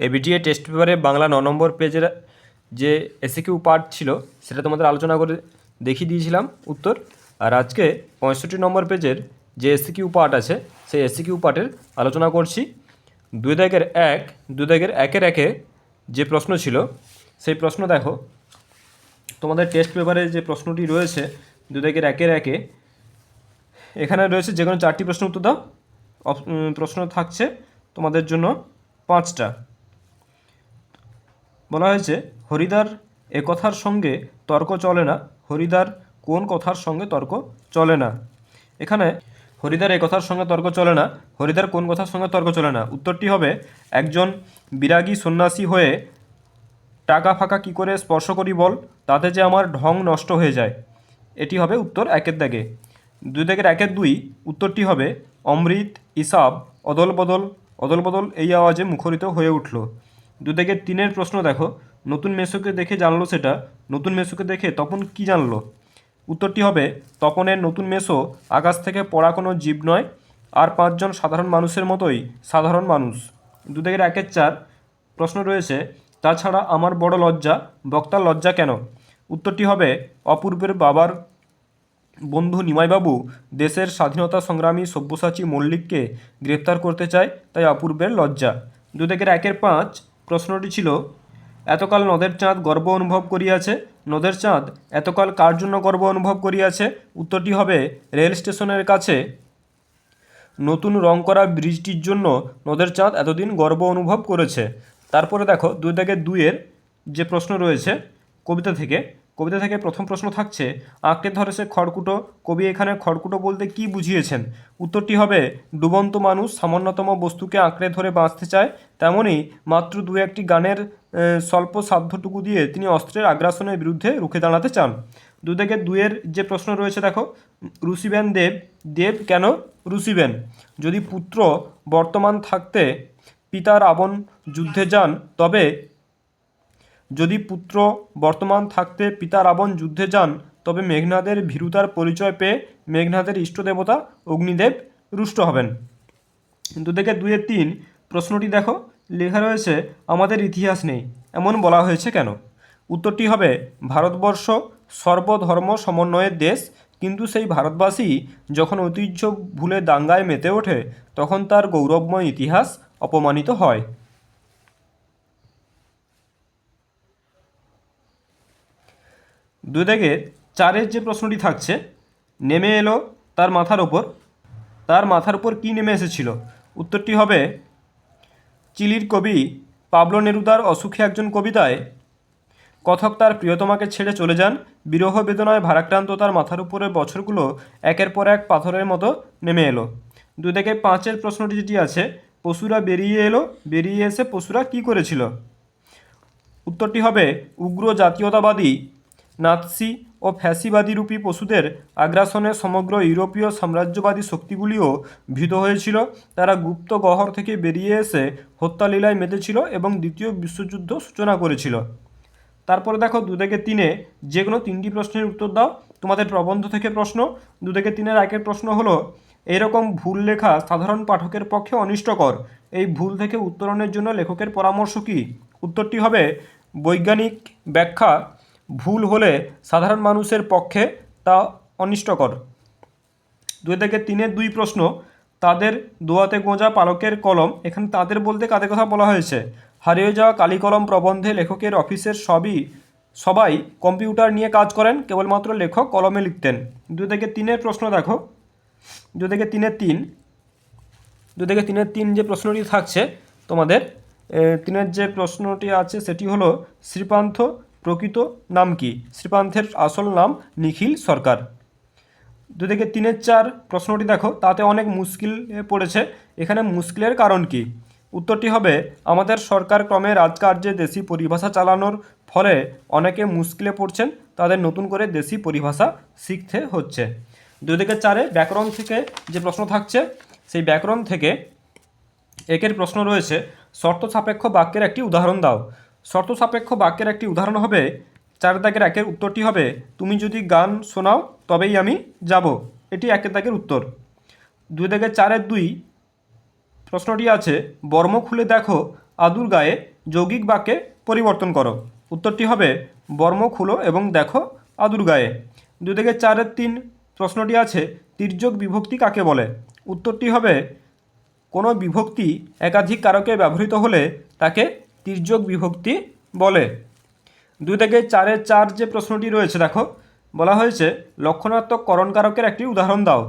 ABTA test পেপারে বাংলা ন নম্বর পেজের যে এসিকিউ পার্ট ছিল, সেটা তোমাদের আলোচনা করে দেখিয়ে দিয়েছিলাম উত্তর। আর আজকে পঁয়ষট্টি নম্বর পেজের যে এসিকিউ পার্ট আছে, সেই এসিকিউ পার্টের আলোচনা করছি। দুই দাগের এক, দুই দাগের একের একে যে প্রশ্ন ছিল, সেই প্রশ্ন দেখো। তোমাদের টেস্ট পেপারে যে প্রশ্নটি রয়েছে, দুই দাগের একের একে, এখানে রয়েছে যে কোনো চারটি প্রশ্ন উত্তর দাও। প্রশ্ন থাকছে তোমাদের জন্য পাঁচটা। বলা হয়েছে হরিদার এ কথার সঙ্গে তর্ক চলে না। হরিদার কোন কথার সঙ্গে তর্ক চলে না? এখানে হরিদার এ কথার সঙ্গে তর্ক চলে না হরিদার কোন কথার সঙ্গে তর্ক চলে না? উত্তরটি হবে, একজন বিরাগী সন্ন্যাসী হয়ে টাকা ফাঁকা কি করে স্পর্শ করি বল, তাতে যে আমার ঢং নষ্ট হয়ে যায়। এটি হবে উত্তর একের দাগে। দুই দাগের একের দুই, উত্তরটি হবে, অমৃত, ইসাব অদল বদল অদল বদল এই আওয়াজে মুখরিত হয়ে উঠল। দুই দাগের তিনের প্রশ্ন দেখো। নতুন মেসোকে দেখে জানলো সেটা। নতুন মেসোকে দেখে তপন কি জানলো? উত্তরটি হবে, তপনের নতুন মেসো আকাশ থেকে পড়া কোনো জীব নয়, আর পাঁচজন সাধারণ মানুষের মতোই সাধারণ মানুষ। দুদিকের একের চার প্রশ্ন রয়েছে, তাছাড়া আমার বড় লজ্জা, বক্তার লজ্জা কেন? উত্তরটি হবে, অপূর্বের বাবার বন্ধু নিমাইবাবু দেশের স্বাধীনতা সংগ্রামী সব্যসাচী মল্লিককে গ্রেপ্তার করতে চায়, তাই অপূর্বের লজ্জা। দুদিকের একের পাঁচ প্রশ্নটি ছিল, এতকাল নদের চাঁদ গর্ব অনুভব করিয়াছে? নদের চাঁদ এতকাল কার জন্য গর্ব অনুভব করিয়াছে? উত্তরটি হবে রেল স্টেশনের কাছে। নতুন রং করা ব্রিজটির জন্য নদের চাঁদ এতদিন গর্ব অনুভব করেছে। তারপরে দেখো দুই দাগে দুইয়ের যে প্রশ্ন রয়েছে কবিতা থেকে কবিতা থেকে প্রথম প্রশ্ন থাকছে আঁকড়ে ধরে সে খড়কুটো। কবি এখানে খড়কুটো বলতে কি বুঝিয়েছেন? উত্তরটি হবে, ডুবন্ত মানুষ সামান্যতম বস্তুকে আঁকড়ে ধরে বাঁচতে চায় তেমনই মাত্র দু একটি গানের স্বল্প সাধ্যটুকু দিয়ে তিনি অস্ত্রের আগ্রাসনের বিরুদ্ধে রুখে দাঁড়াতে চান। দু থেকে দুয়ের যে প্রশ্ন রয়েছে দেখো রুসিবেন দেব দেব কেন রুসিবেন যদি পুত্র বর্তমান থাকতে পিতার আবন যুদ্ধে যান, তবে যদি পুত্র বর্তমান থাকতে পিতা রাবণ যুদ্ধে যান, তবে মেঘনাদের ভীরুতার পরিচয় পেয়ে মেঘনাদের ইষ্টদেবতা অগ্নিদেব রুষ্ট হবেন। দুদিকে দুয়ে তিন প্রশ্নটি দেখো। লেখা রয়েছে, আমাদের ইতিহাস নেই। এমন বলা হয়েছে কেন? উত্তরটি হবে, ভারতবর্ষ সর্বধর্ম সমন্বয়ের দেশ। কিন্তু সেই ভারতবাসী যখন ঐতিহ্য ভুলে দাঙ্গায় মেতে ওঠে, তখন তার গৌরবময় ইতিহাস অপমানিত হয়। দুই দাগে চারের যে প্রশ্নটি থাকছে, নেমে এলো তার মাথার ওপর তার মাথার উপর কী নেমে এসেছিল? উত্তরটি হবে, চিলির কবি পাবলো নেরুদার অসুখী একজন কবিতায়, কথক তার প্রিয়তমাকে ছেড়ে চলে যান, বিরহ বেদনায় ভারাক্রান্ত তার মাথার উপরে বছরগুলো একের পর এক পাথরের মতো নেমে এলো। দুই থেকে পাঁচের প্রশ্নটি যেটি আছে, পশুরা বেরিয়ে এলো, বেরিয়ে এসে পশুরা কি করেছিল? উত্তরটি হবে, উগ্র জাতীয়তাবাদী নাৎসি ও ফ্যাসিবাদী রূপী পশুদের আগ্রাসনে সমগ্র ইউরোপীয় সাম্রাজ্যবাদী শক্তিগুলিও ভীত হয়েছিল। তারা গুপ্ত গহ্বর থেকে বেরিয়ে এসে হত্যালীলায় মেতেছিল এবং দ্বিতীয় বিশ্বযুদ্ধ সূচনা করেছিল। তারপরে দেখো দু থেকে তিনে যে কোনো তিনটি প্রশ্নের উত্তর দাও। তোমাদের প্রবন্ধ থেকে প্রশ্ন। দু থেকে তিনের একের প্রশ্ন হলো এইরকম ভুল লেখা সাধারণ পাঠকের পক্ষে অনিষ্টকর। এই ভুল থেকে উত্তরণের জন্য লেখকের পরামর্শ কী? উত্তরটি হবে, বৈজ্ঞানিক ব্যাখ্যা ভুল হলে সাধারণ মানুষের পক্ষে তা অনিষ্টকর। দুই থেকে তিনের দুই প্রশ্ন, তাদের দোয়াতে গোঁজা পালকের কলম, এখানে তাদের বলতে কাদের কথা বলা হয়েছে? হারিয়ে যাওয়া কালি কলম প্রবন্ধে লেখকের অফিসের সবই, সবাই কম্পিউটার নিয়ে কাজ করেন, কেবলমাত্র লেখক কলমে লিখতেন। দুই থেকে তিনের প্রশ্ন দেখো। দু থেকে তিনের তিন দু থেকে তিনের তিন যে প্রশ্নটি থাকছে তোমাদের তিনের যে প্রশ্নটি আছে সেটি হলো শ্রীপান্থ প্রকৃত নাম কি? শ্রীপান্থের আসল নাম নিখিল সরকার। দু থেকে তিনের চার প্রশ্নটি দেখো, তাতে অনেক মুশকিল পড়েছে। এখানে মুশকিলের কারণ কি? উত্তরটি হবে, আমাদের সরকার ক্রমে রাজকার্যে দেশি পরিভাষা চালানোর ফলে অনেকে মুশকিলে পড়ছেন, তাদের নতুন করে দেশি পরিভাষা শিখতে হচ্ছে। দুই থেকে চারে ব্যাকরণ থেকে যে প্রশ্ন থাকছে, সেই ব্যাকরণ থেকে একের প্রশ্ন রয়েছে, শর্ত সাপেক্ষ বাক্যের একটি উদাহরণ দাও। শর্ত সাপেক্ষ বাক্যের একটি উদাহরণ হবে, চার দাগের একের উত্তরটি হবে, তুমি যদি গান শোনাও, তবেই আমি যাব। এটি একের দাগের উত্তর। দুই দাগের চারের দুই প্রশ্নটি আছে, বর্ম খুলে দেখো, আদুর গায়ে যৌগিক বাক্যে পরিবর্তন করো। উত্তরটি হবে, বর্ম খুলো এবং দেখো, আদুর গায়ে। দুই থেকে চারের তিন প্রশ্নটি আছে, তির্যক বিভক্তি কাকে বলে? উত্তরটি হবে, কোনো বিভক্তি একাধিক কারকে ব্যবহৃত হলে তাকে তির্যক বিভক্তি বলে। দুই থেকে চারের চার যে প্রশ্নটি রয়েছে, দেখো, বলা হয়েছে, লক্ষণাত্মক করণকারকের একটি উদাহরণ দাও।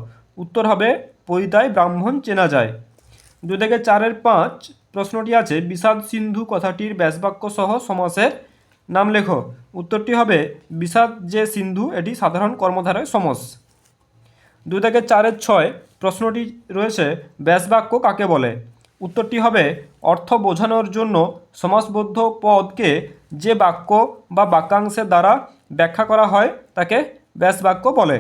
উত্তর হবে, পরিতায় ব্রাহ্মণ চেনা যায়। দুই থেকে চারের পাঁচ প্রশ্নটি আছে, বিষাদ সিন্ধু কথাটির ব্যাসবাক্য সহ সমাসের নাম লেখো। উত্তরটি হবে, বিষাদ যে সিন্ধু, এটি সাধারণ কর্মধারয় সমাস। দুই থেকে চারের ছয় প্রশ্নটি রয়েছে, ব্যাসবাক্য কাকে বলে? উত্তরটি হবে, অর্থ বোঝানোর জন্য সমাসবদ্ধ পদকে যে বাক্য বা বাক্যাংশের দ্বারা ব্যাখ্যা করা হয় তাকে ব্যাস বাক্য বলে।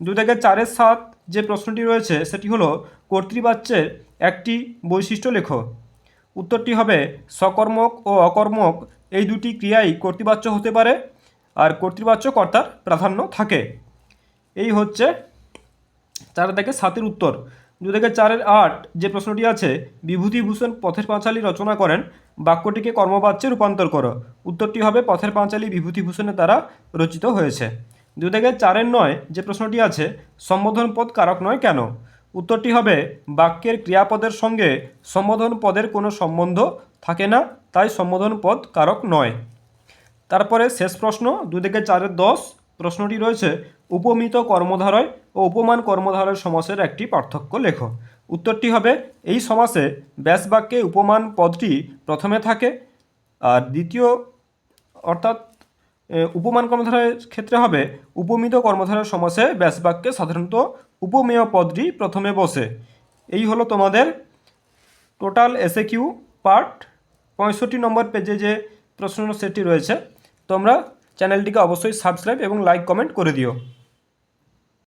দু থেকে চারের সাত যে প্রশ্নটি রয়েছে, সেটি হলো, কর্তৃবাচ্যের একটি বৈশিষ্ট্য লেখো। উত্তরটি হবে, সকর্মক ও অকর্মক এই দুটি ক্রিয়াই কর্তৃবাচ্য হতে পারে আর কর্তৃবাচ্য কর্তার প্রাধান্য থাকে। এই হচ্ছে চার থেকে সাতের উত্তর। দু থেকে চারের আট যে প্রশ্নটি আছে, বিভূতিভূষণ পথের পাঁচালী রচনা করেন, বাক্যটিকে কর্মবাচ্যে রূপান্তর করো। উত্তরটি হবে পথের পাঁচালী বিভূতিভূষণের দ্বারা রচিত হয়েছে। দু থেকে চারের নয় যে প্রশ্নটি আছে, সম্বোধন পদ কারক নয় কেন? উত্তরটি হবে, বাক্যের ক্রিয়াপদের সঙ্গে সম্বোধন পদের কোনো সম্বন্ধ থাকে না, তাই সম্বোধন পদ কারক নয়। তারপরে শেষ প্রশ্ন, দুই থেকে চারের দশ প্রশ্নটি রয়েছে, উপমিত কর্মধারয় ও উপমান কর্মধারয় সমাসের একটি পার্থক্য লেখো। উত্তরটি হবে, এই সমাসে ব্যাস বাক্যে উপমান পদটি প্রথমে থাকে, আর দ্বিতীয়, অর্থাৎ উপমান কর্মধারয়ের ক্ষেত্রে হবে, উপমিত কর্মধারয় সমাসে ব্যাস বাক্যে সাধারণত উপমেয় পদটি প্রথমে বসে। এই হলো তোমাদের টোটাল এসএ কিউ পার্ট। পঁয়ষট্টি নম্বর পেজে যে প্রশ্ন সেটটি রয়েছে, তোমরা চ্যানেলটিকে অবশ্যই সাবস্ক্রাইব এবং লাইক কমেন্ট করে দিও।